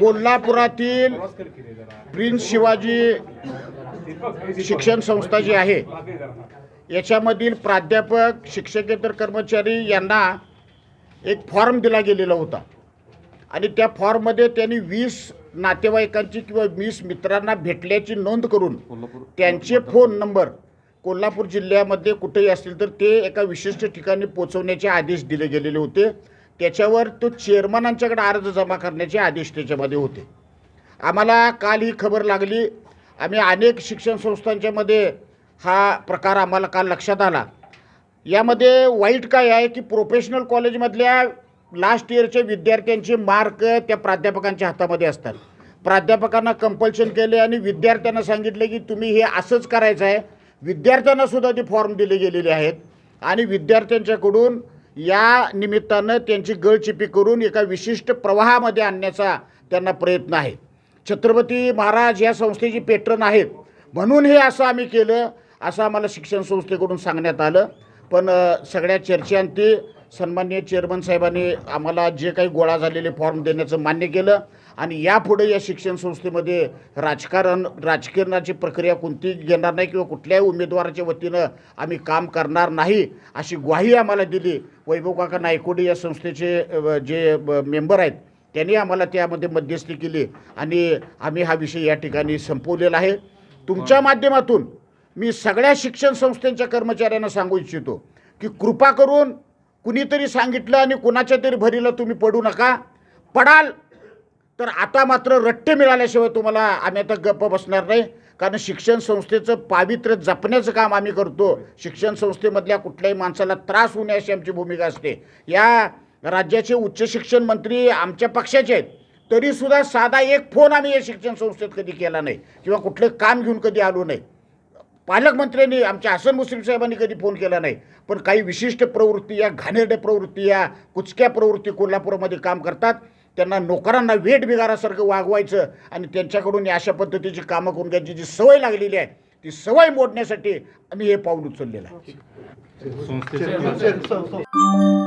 कोल्हापुरातील प्रिन्स शिवाजी शिक्षण संस्था जी आहे याच्यामधील प्राध्यापक शिक्षकेतर कर्मचारी यांना एक फॉर्म दिला गेलेला होता. आणि त्या फॉर्ममध्ये त्यांनी वीस नातेवाईकांची किंवा वीस मित्रांना भेटल्याची नोंद करून त्यांचे फोन नंबर कोल्हापूर जिल्ह्यामध्ये कुठेही असतील तर ते एका विशिष्ट ठिकाणी पोचवण्याचे आदेश दिले गेलेले होते. त्याच्यावर तो चेअरमनांच्याकडे अर्ज जमा करण्याचे आदेश त्याच्यामध्ये होते. आम्हाला काल ही खबर लागली. आम्ही अनेक शिक्षण संस्थांच्यामध्ये हा प्रकार आम्हाला काल लक्षात आला. यामध्ये वाईट काय आहे की प्रोफेशनल कॉलेजमधल्या लास्ट इयरच्या विद्यार्थ्यांचे मार्क त्या प्राध्यापकांच्या हातामध्ये असतात. प्राध्यापकांना कंपल्शन केले आणि विद्यार्थ्यांना सांगितले की तुम्ही हे असंच करायचं आहे. विद्यार्थ्यांना सुद्धा ते फॉर्म दिले गेलेले आहेत. आणि विद्यार्थ्यांच्याकडून या निमित्तानं त्यांची गळचिपी करून एका विशिष्ट प्रवाहामध्ये आणण्याचा त्यांना प्रयत्न आहे. छत्रपती महाराज या संस्थेची पेट्रन आहेत. म्हणून हे असं आम्ही केलं असं आम्हाला शिक्षण संस्थेकडून सांगण्यात आलं. पण सगळ्या चर्चांती सन्माननीय चेअरमन साहेबांनी आम्हाला जे काही गोळा झालेले फॉर्म देण्याचं मान्य केलं. आणि यापुढे या शिक्षण संस्थेमध्ये राजकारण राजकारणाची प्रक्रिया कोणती घेणार नाही किंवा कुठल्याही उमेदवाराच्या वतीनं आम्ही काम करणार नाही अशी ग्वाही आम्हाला दिली. वैभव काका नायकोडी या संस्थेचे जे मेंबर आहेत त्यांनी आम्हाला त्यामध्ये मध्यस्थी केली. आणि आम्ही हा विषय या ठिकाणी संपवलेला आहे. तुमच्या माध्यमातून मी सगळ्या शिक्षण संस्थांच्या कर्मचाऱ्यांना सांगू इच्छितो की कृपा करून कुणीतरी सांगितलं आणि कुणाच्या तरी भरीला तुम्ही पडू नका. पडाल तर आता मात्र रट्टे मिळाल्याशिवाय तुम्हाला आम्ही आता गप्प बसणार नाही. कारण शिक्षण संस्थेचं पावित्र्य जपण्याचं काम आम्ही करतो. शिक्षण संस्थेमधल्या कुठल्याही माणसाला त्रास होऊ नये अशी आमची भूमिका असते. या राज्याचे उच्च शिक्षण मंत्री आमच्या पक्षाचे आहेत. तरीसुद्धा साधा एक फोन आम्ही या शिक्षण संस्थेत कधी केला नाही. किंवा कुठलं काम घेऊन कधी आलो नाही. पालकमंत्र्यांनी आमच्या हसन मुश्रीफ साहेबांनी कधी फोन केला नाही पण काही विशिष्ट प्रवृत्ती या घाणेरड्या प्रवृत्ती या कुचक्या प्रवृत्ती कोल्हापूरमध्ये काम करतात. त्यांना नोकरांना वेट बिगारासारखं वागवायचं आणि त्यांच्याकडून या अशा पद्धतीची कामं करून घ्यायची जी सवय लागलेली आहे ती सवय मोडण्यासाठी आम्ही हे पाऊल उचललेलं आहे. संस्थेचे